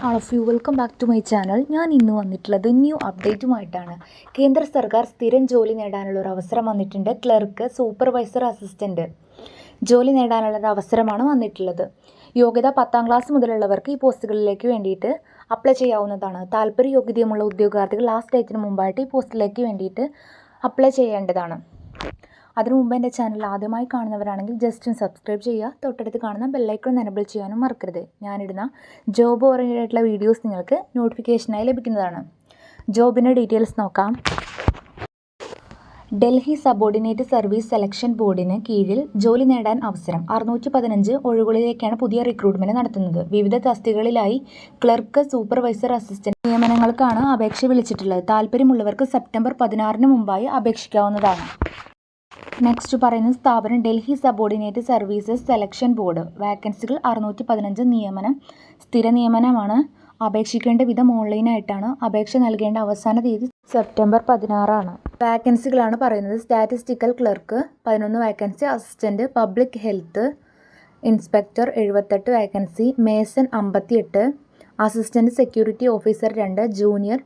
All of you welcome back to my channel ഞാൻ ഇന്ന് വന്നിട്ടുള്ളത് ന്യൂ അപ്ഡേറ്റുമായിട്ടാണ് കേന്ദ്ര സർക്കാർ സ്ഥിരം ജോലി നേടാനുള്ള ഒരു അവസരം വന്നിട്ടുണ്ട്. ക്ലർക്ക് സൂപ്പർവൈസർ അസിസ്റ്റന്റ് ജോലി നേടാനുള്ള ഒരു അവസരമാണ് വന്നിട്ടുള്ളത്. യോഗ്യത പത്താം ക്ലാസ് മുതലുള്ളവർക്ക് ഈ പോസ്റ്റുകളിലേക്ക് വേണ്ടിയിട്ട് അപ്ലൈ ചെയ്യാവുന്നതാണ്. താല്പര്യ യോഗ്യതയുമുള്ള ഉദ്യോഗാർത്ഥികൾ ലാസ്റ്റ് ഡേറ്റിന് മുമ്പായിട്ട് ഈ പോസ്റ്റിലേക്ക് വേണ്ടിയിട്ട് അപ്ലൈ ചെയ്യേണ്ടതാണ്. അതിനു മുമ്പ് എന്റെ ചാനൽ ആദ്യമായി കാണുന്നവരാണെങ്കിൽ ജസ്റ്റ് സബ്സ്ക്രൈബ് ചെയ്യുക. തൊട്ടടുത്ത് കാണുന്ന ബെല്ലൈക്കൺ എനബിൾ ചെയ്യാനും മറക്കരുത്. ഞാനിടുന്ന ജോബ് ഓറിയന്റഡ് ആയിട്ടുള്ള വീഡിയോസ് നിങ്ങൾക്ക് നോട്ടിഫിക്കേഷനായി ലഭിക്കുന്നതാണ്. ജോബിന്റെ ഡീറ്റെയിൽസ് നോക്കാം. ഡൽഹി സബോർഡിനേറ്റ് സർവീസ് സെലക്ഷൻ ബോർഡിന് കീഴിൽ ജോലി നേടാൻ അവസരം അറുന്നൂറ്റി പതിനഞ്ച് ഒഴുകളിലേക്കാണ് പുതിയ റിക്രൂട്ട്മെന്റ് നടത്തുന്നത്. വിവിധ തസ്തികകളിലായി ക്ലർക്ക് സൂപ്പർവൈസർ അസിസ്റ്റന്റ് നിയമനങ്ങൾക്കാണ് അപേക്ഷ വിളിച്ചിട്ടുള്ളത്. താല്പര്യമുള്ളവർക്ക് സെപ്റ്റംബർ പതിനാറിന് മുമ്പായി അപേക്ഷിക്കാവുന്നതാണ്. നെക്സ്റ്റ് പറയുന്ന സ്ഥാപനം Delhi subordinate services selection board വാക്കൻസികൾ അറുന്നൂറ്റി പതിനഞ്ച് നിയമനം സ്ഥിര നിയമനമാണ്. അപേക്ഷിക്കേണ്ട വിധം ഓൺലൈനായിട്ടാണ് അപേക്ഷ നൽകേണ്ട അവസാന തീയതി സെപ്റ്റംബർ പതിനാറാണ്. വാക്കൻസികളാണ് പറയുന്നത്. സ്റ്റാറ്റിസ്റ്റിക്കൽ ക്ലർക്ക് പതിനൊന്ന് vacancy assistant public health inspector എഴുപത്തെട്ട് വാക്കൻസി മേസൺ അമ്പത്തിയെട്ട് അസിസ്റ്റന്റ് സെക്യൂരിറ്റി ഓഫീസർ രണ്ട് ജൂനിയർ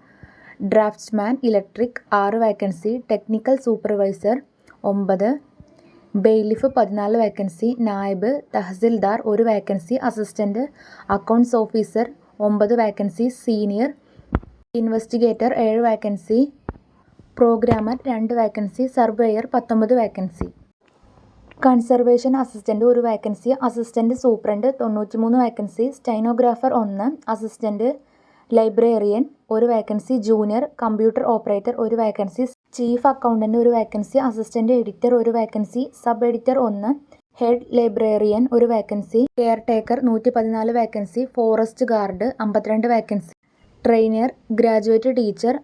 ഡ്രാഫ്റ്റ്സ്മാൻ ഇലക്ട്രിക് ആറ് വാക്കൻസി ടെക്നിക്കൽ സൂപ്പർവൈസർ ഒമ്പത്. ബെയ്ലിഫ് പതിനാല് വേക്കൻസി നായബ് തഹസിൽദാർ ഒരു വേക്കൻസി അസിസ്റ്റന്റ് അക്കൗണ്ട്സ് ഓഫീസർ ഒമ്പത് വേക്കൻസി സീനിയർ ഇൻവെസ്റ്റിഗേറ്റർ ഏഴ് വേക്കൻസി പ്രോഗ്രാമർ രണ്ട് വേക്കൻസി സർവേയർ പത്തൊമ്പത് വേക്കൻസി കൺസർവേഷൻ അസിസ്റ്റന്റ് ഒരു വേക്കൻസി അസിസ്റ്റന്റ് സൂപ്രണ്ട് തൊണ്ണൂറ്റിമൂന്ന് വേക്കൻസി സ്റ്റൈനോഗ്രാഫർ ഒന്ന്. അസിസ്റ്റന്റ് ലൈബ്രേറിയൻ ഒരു വേക്കൻസി ജൂനിയർ കമ്പ്യൂട്ടർ ഓപ്പറേറ്റർ ഒരു വേക്കൻസി ചീഫ് അക്കൗണ്ടന്റ് ഒരു വേക്കൻസി അസിസ്റ്റന്റ് എഡിറ്റർ ഒരു വേക്കൻസി സബ് എഡിറ്റർ ഒന്ന് ഹെഡ് ലൈബ്രേറിയൻ ഒരു വേക്കൻസി കെയർ ടേക്കർ നൂറ്റി പതിനാല് വേക്കൻസി ഫോറസ്റ്റ് ഗാർഡ് അമ്പത്തിരണ്ട് വേക്കൻസി ട്രെയിനർ ഗ്രാജുവേറ്റ് ടീച്ചർ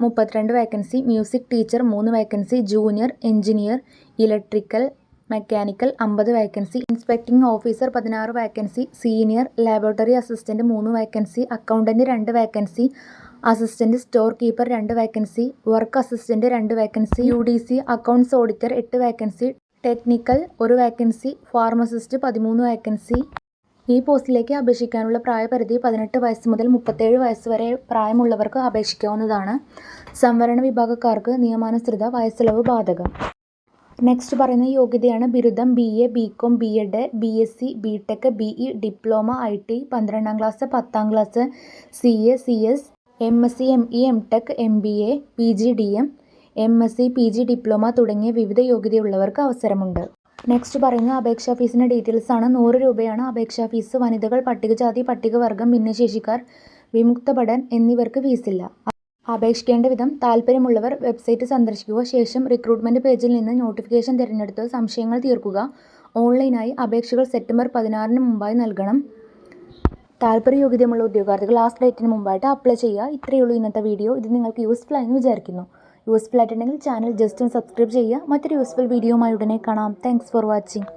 മുപ്പത്തിരണ്ട് വേക്കൻസി മ്യൂസിക് ടീച്ചർ മൂന്ന് vacancy junior engineer electrical mechanical അമ്പത് വേക്കൻസി ഇൻസ്പെക്ടിംഗ് ഓഫീസർ പതിനാറ് വേക്കൻസി സീനിയർ ലാബോറട്ടറി അസിസ്റ്റന്റ് മൂന്ന് വേക്കൻസി അക്കൗണ്ടന്റ് രണ്ട് വേക്കൻസി അസിസ്റ്റന്റ് സ്റ്റോർ കീപ്പർ രണ്ട് വേക്കൻസി വർക്ക് അസിസ്റ്റന്റ് രണ്ട് vacancy U D C accounts auditor എട്ട് vacancy technical ഒരു vacancy pharmacist പതിമൂന്ന് vacancy ഈ പോസ്റ്റിലേക്ക് അപേക്ഷിക്കാനുള്ള പ്രായപരിധി പതിനെട്ട് വയസ്സ് മുതൽ മുപ്പത്തേഴ് വയസ്സ് വരെ പ്രായമുള്ളവർക്ക് അപേക്ഷിക്കാവുന്നതാണ്. സംവരണ വിഭാഗക്കാർക്ക് നിയമാനുസൃത വയസ്സിളവ് ബാധകം. നെക്സ്റ്റ് പറയുന്ന യോഗ്യതയാണ് ബിരുദം B A B com B ed B S C B tech B E diploma I T പന്ത്രണ്ടാം ക്ലാസ് പത്താം class C A C S M S C M E M tech M B A P G D M M S C P G diploma തുടങ്ങിയ വിവിധ യോഗ്യതയുള്ളവർക്ക് അവസരമുണ്ട്. Next പറയുന്ന അപേക്ഷാ ഫീസിന്റെ details ആണ്. നൂറ് രൂപയാണ് അപേക്ഷാ ഫീസ്. വനിതകൾ പട്ടികജാതി പട്ടികവർഗം ഭിന്നശേഷിക്കാർ വിമുക്ത ഭടൻ എന്നിവർക്ക് ഫീസില്ല. അപേക്ഷിക്കേണ്ട വിധം താല്പര്യമുള്ളവർ വെബ്സൈറ്റ് സന്ദർശിക്കുക. ശേഷം റിക്രൂട്ട്മെന്റ് പേജിൽ നിന്ന് നോട്ടിഫിക്കേഷൻ തിരഞ്ഞെടുത്ത് സംശയങ്ങൾ തീർക്കുക. ഓൺലൈനായി അപേക്ഷകൾ സെപ്റ്റംബർ പതിനാറിന് മുമ്പായി നൽകണം. താല്പര്യ യോഗ്യതയുമുള്ള ഉദ്യോഗാർത്ഥികൾ ലാസ്റ്റ് ഡേറ്റിന് മുമ്പായിട്ട് അപ്ലൈ ചെയ്യുക. ഇത്രയേ ഉള്ളൂ ഇന്നത്തെ വീഡിയോ ഇത് നിങ്ങൾക്ക് യൂസ്ഫുൾ ആയെന്ന് വിചാരിക്കുന്നു. യൂസ്ഫുൾ ആയിട്ടുണ്ടെങ്കിൽ ചാനൽ ജസ്റ്റ് ഒന്ന് സബ്സ്ക്രൈബ് ചെയ്യുക. മറ്റൊരു യൂസ്ഫുൾ വീഡിയോയുമായി ഉടനെ കാണാം. Thanks for watching